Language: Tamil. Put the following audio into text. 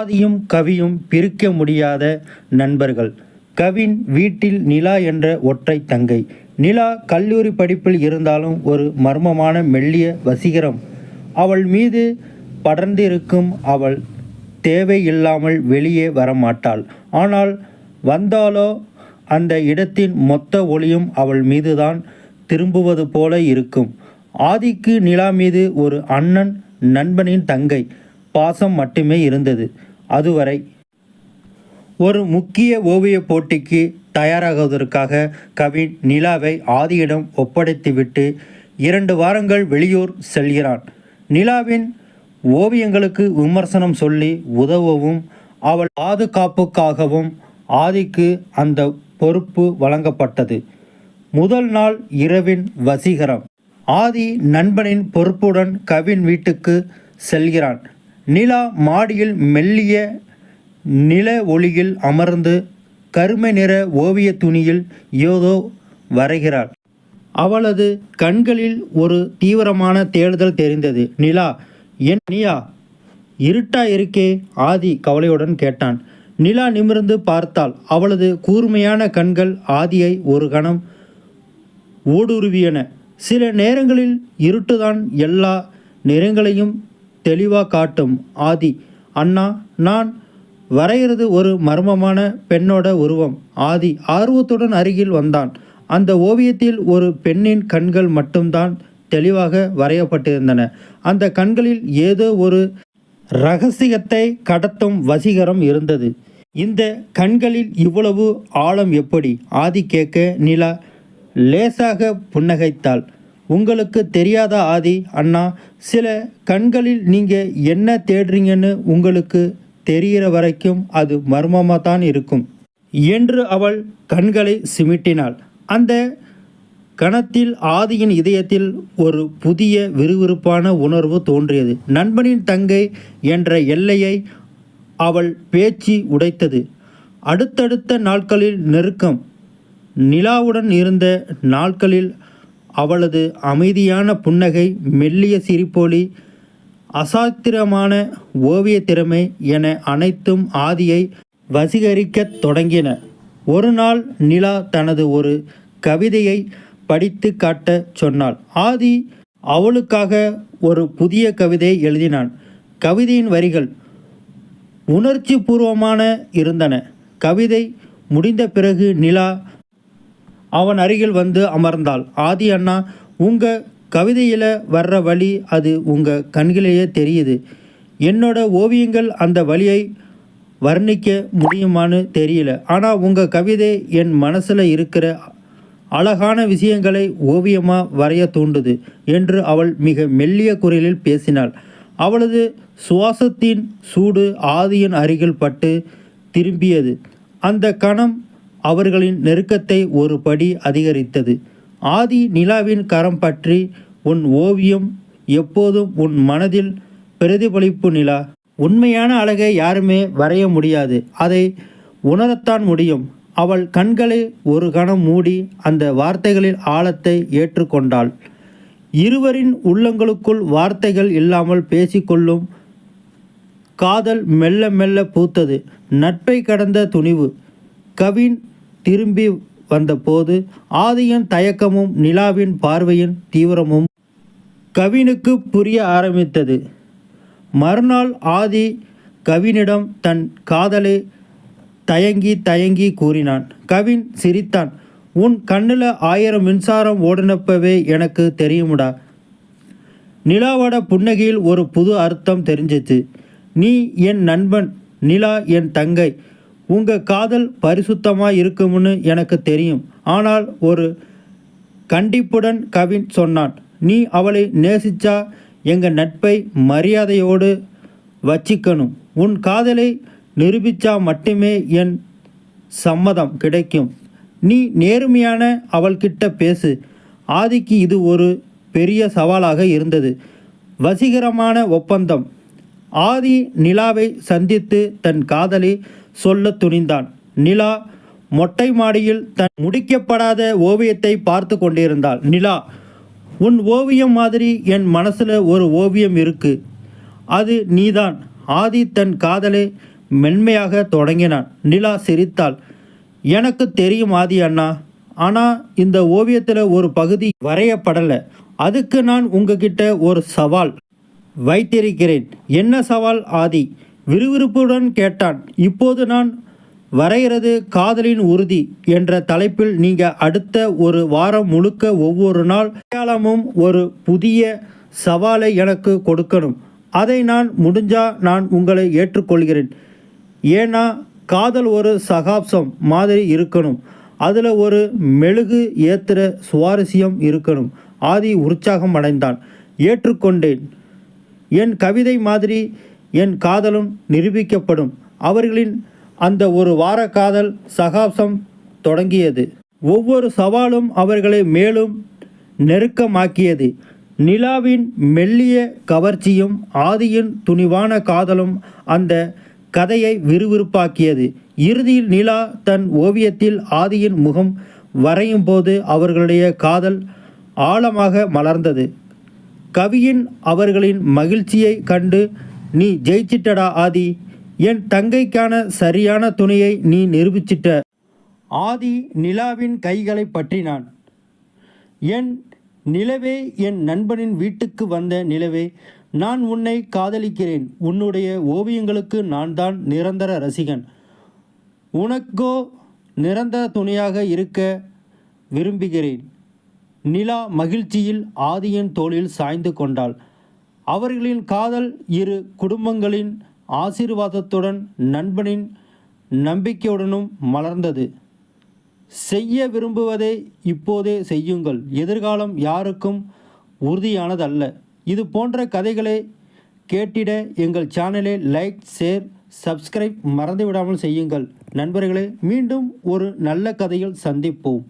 ஆதியும் கவியும் பிரிக்க முடியாத நண்பர்கள். கவின் வீட்டில் நிலா என்ற ஒற்றை தங்கை. நிலா கல்லூரி படிப்பில் இருந்தாலும் ஒரு மர்மமான மெல்லிய வசீகரம். அவள் மீது படர்ந்திருக்கும் அவள் தேவையில்லாமல் வெளியே வரமாட்டாள். ஆனால் வந்தாலோ அந்த இடத்தின் மொத்த ஒளியும் அவள் மீதுதான் திரும்புவது போல இருக்கும். ஆதிக்கு நிலா மீது ஒரு அண்ணன் நண்பனின் தங்கை. பாசம் மட்டுமே இருந்தது. அதுவரை ஒரு முக்கிய ஓவியப் போட்டிக்கு தயாராகுவதற்காக கவின் நிலாவை ஆதியிடம் ஒப்படைத்துவிட்டு இரண்டு வாரங்கள் வெளியூர் செல்கிறான். நிலாவின் ஓவியங்களுக்கு விமர்சனம் சொல்லி உதவவும் அவள் பாதுகாப்புக்காகவும் ஆதிக்கு அந்த பொறுப்பு வழங்கப்பட்டது. முதல் நாள் இரவின் வசீகரம். ஆதி நண்பனின் பொறுப்புடன் கவின் வீட்டுக்கு செல்கிறான். நிலா மாடியில் மெல்லிய நில ஒளியில் அமர்ந்து கருமை நிற ஓவிய துணியில் ஏதோ வரைகிறாள். அவளது கண்களில் ஒரு தீவிரமான தேடுதல் தெரிந்தது. நிலா என் நியா இருட்டா இருக்கே ஆதி கவலையுடன் கேட்டான். நிலா நிமிர்ந்து பார்த்தாள். அவளது கூர்மையான கண்கள் ஆதியை ஒரு கணம் ஊடுருவியன. சில நேரங்களில் இருட்டுதான் எல்லா நிறங்களையும் தெளிவாக காட்டும். ஆதி அண்ணா நான் வரைகிறது ஒரு மர்மமான பெண்ணோட உருவம். ஆதி ஆர்வத்துடன் அருகில் வந்தான். அந்த ஓவியத்தில் ஒரு பெண்ணின் கண்கள் மட்டும்தான் தெளிவாக வரையப்பட்டிருந்தன. அந்த கண்களில் ஏதோ ஒரு ரகசியத்தை கடத்தும் வசீகரம் இருந்தது. இந்த கண்களில் இவ்வளவு ஆழம் எப்படி? ஆதி கேட்க நிலா லேசாக புன்னகைத்தாள். உங்களுக்கு தெரியாத ஆதி? அண்ணா சில கண்களில் நீங்கள் என்ன தேடுறீங்கன்னு உங்களுக்கு தெரிகிற வரைக்கும் அது மர்மமாக தான் இருக்கும். என்று அவள் கண்களை சிமிட்டினாள். அந்த கணத்தில் ஆதியின் இதயத்தில் ஒரு புதிய விறுவிறுப்பான உணர்வு தோன்றியது. நண்பனின் தங்கை என்ற எல்லையை அவள் பேச்சு உடைத்தது. அடுத்தடுத்த நாட்களில் நெருக்கம் நிலாவுடன் இருந்த நாட்களில் அவளது அமைதியான புன்னகை மெல்லிய சிரிப்பொலி அசாத்திரமான ஓவிய திறமை என அனைத்தும் ஆதியை வசீகரிக்கத் தொடங்கின. ஒரு நாள் நிலா தனது ஒரு கவிதையை படித்து காட்டச் சொன்னாள். ஆதி அவளுக்காக ஒரு புதிய கவிதையை எழுதினான். கவிதையின் வரிகள் உணர்ச்சி பூர்வமான இருந்தன. கவிதை முடிந்த பிறகு நிலா அவன் அருகில் வந்து அமர்ந்தாள். ஆதி அண்ணா உங்கள் கவிதையில் வர்ற வழி அது உங்கள் கண்களிலேயே தெரியுது. என்னோட ஓவியங்கள் அந்த வழியை வர்ணிக்க முடியுமான்னு தெரியல. ஆனால் உங்கள் கவிதை என் மனசில் இருக்கிற அழகான விஷயங்களை ஓவியமாக வரைய தூண்டுது என்று அவள் மிக மெல்லிய குரலில் பேசினாள். அவளது சுவாசத்தின் சூடு ஆதியின் அருகில் பட்டு திரும்பியது. அந்த கணம் அவர்களின் நெருக்கத்தை ஒரு படி அதிகரித்தது. ஆதி நிலாவின் கரம் பற்றி உன் ஓவியம் எப்போதும் உன் மனதில் பிரதிபலிப்பு நிலா. உண்மையான அழகை யாருமே வரைய முடியாது. அதை உணரத்தான் முடியும். அவள் கண்களை ஒரு கணம் மூடி அந்த வார்த்தைகளின் ஆழத்தை ஏற்றுக்கொண்டாள். இருவரின் உள்ளங்களுக்குள் வார்த்தைகள் இல்லாமல் பேசிக்கொள்ளும் காதல் மெல்ல மெல்ல பூத்தது. நட்பை கடந்த துணிவு. கவின் திரும்பி வந்தபோது ஆதியின் தயக்கமும் நிலாவின் பார்வையின் தீவிரமும் கவினுக்கு புரிய ஆரம்பித்தது. மறுநாள் ஆதி கவினிடம் தன் காதலை தயங்கி தயங்கி கூறினான். கவின் சிரித்தான் உன் கண்ணில் ஆயிரம் மின்சாரம் ஓடினப்பவே எனக்கு தெரியுமுடா. நிலாவோட புன்னகையில் ஒரு புது அர்த்தம் தெரிஞ்சிச்சு. நீ என் நண்பன் நிலா என் தங்கை. உங்கள் காதல் பரிசுத்தமாக இருக்கும்னு எனக்கு தெரியும். ஆனால் ஒரு கண்டிப்புடன் கவின் சொன்னான் நீ அவளை நேசிச்சா எங்கள் நட்பை மரியாதையோடு வச்சிக்கணும். உன் காதலை நிரூபித்தா மட்டுமே என் சம்மதம் கிடைக்கும். நீ நேர்மையான அவள்கிட்ட பேசு. ஆதிக்கு இது ஒரு பெரிய சவாலாக இருந்தது. வசீகரமான ஒப்பந்தம். ஆதி நிலாவை சந்தித்து தன் காதலை சொல்ல துணிந்தான். நிலா மொட்டை மாடியில் தன் முடிக்கப்படாத ஓவியத்தை பார்த்து கொண்டிருந்தாள். நிலா உன் ஓவியம் மாதிரி என் மனசில் ஒரு ஓவியம் இருக்கு. அது நீதான். ஆதி தன் காதலை மென்மையாக தொடங்கினான். நிலா சிரித்தாள். எனக்கு தெரியும் ஆதி அண்ணா. ஆனால் இந்த ஓவியத்தில் ஒரு பகுதி வரையப்படலை. அதுக்கு நான் உங்ககிட்ட ஒரு சவால் வைத்திருக்கிறேன். என்ன சவால் ஆதி? விறுவிறுப்புடன் கேட்டான். இப்போது நான் வரைகிறது காதலின் உறுதி என்ற தலைப்பில் நீங்கள் அடுத்த ஒரு வாரம் முழுக்க ஒவ்வொரு நாள் அடையாளமும் ஒரு புதிய சவாலை எனக்கு கொடுக்கணும். அதை நான் முடிஞ்சா நான் உங்களை ஏற்றுக்கொள்கிறேன். ஏன்னா காதல் ஒரு சகாப்சம் மாதிரி இருக்கணும். அதில் ஒரு மெழுகு ஏத்துற சுவாரஸ்யம் இருக்கணும். ஆதி உற்சாகம் அடைந்தான். ஏற்றுக்கொண்டேன். என் கவிதை மாதிரி என் காதலும் நிரூபிக்கப்படும். அவர்களின் அந்த ஒரு வார காதல் சகாப்சம் தொடங்கியது. ஒவ்வொரு சவாலும் அவர்களை மேலும் நெருக்கமாக்கியது. நிலாவின் மெல்லிய கவர்ச்சியும் ஆதியின் துணிவான காதலும் அந்த கதையை விறுவிறுப்பாக்கியது. இறுதியில் நிலா தன் ஓவியத்தில் ஆதியின் முகம் வரையும் போது அவர்களுடைய காதல் ஆழமாக மலர்ந்தது. கவியின் அவர்களின் மகிழ்ச்சியை கண்டு நீ ஜெயிச்சிட்டடா ஆதி. என் தங்கைக்கான சரியான துணையை நீ நிரூபிச்சிட்ட. ஆதி நிலாவின் கைகளை பற்றினான். என் நிலவே என் நண்பனின் வீட்டுக்கு வந்த நிலவே நான் உன்னை காதலிக்கிறேன். உன்னுடைய ஓவியங்களுக்கு நான் தான் நிரந்தர ரசிகன். உனக்கோ நிரந்தர துணையாக இருக்க விரும்புகிறேன். நிலா மகிழ்ச்சியில் ஆதியின் தோளில் சாய்ந்து கொண்டாள். அவர்களின் காதல் இரு குடும்பங்களின் ஆசீர்வாதத்துடன் நண்பனின் நம்பிக்கையுடனும் மலர்ந்தது. செய்ய விரும்புவதை இப்போதே செய்யுங்கள். எதிர்காலம் யாருக்கும் உறுதியானதல்ல. இது போன்ற கதைகளை கேட்டிட எங்கள் சேனலை லைக் ஷேர் சப்ஸ்கிரைப் மறந்துவிடாமல் செய்யுங்கள். நண்பர்களே மீண்டும் ஒரு நல்ல கதையில் சந்திப்போம்.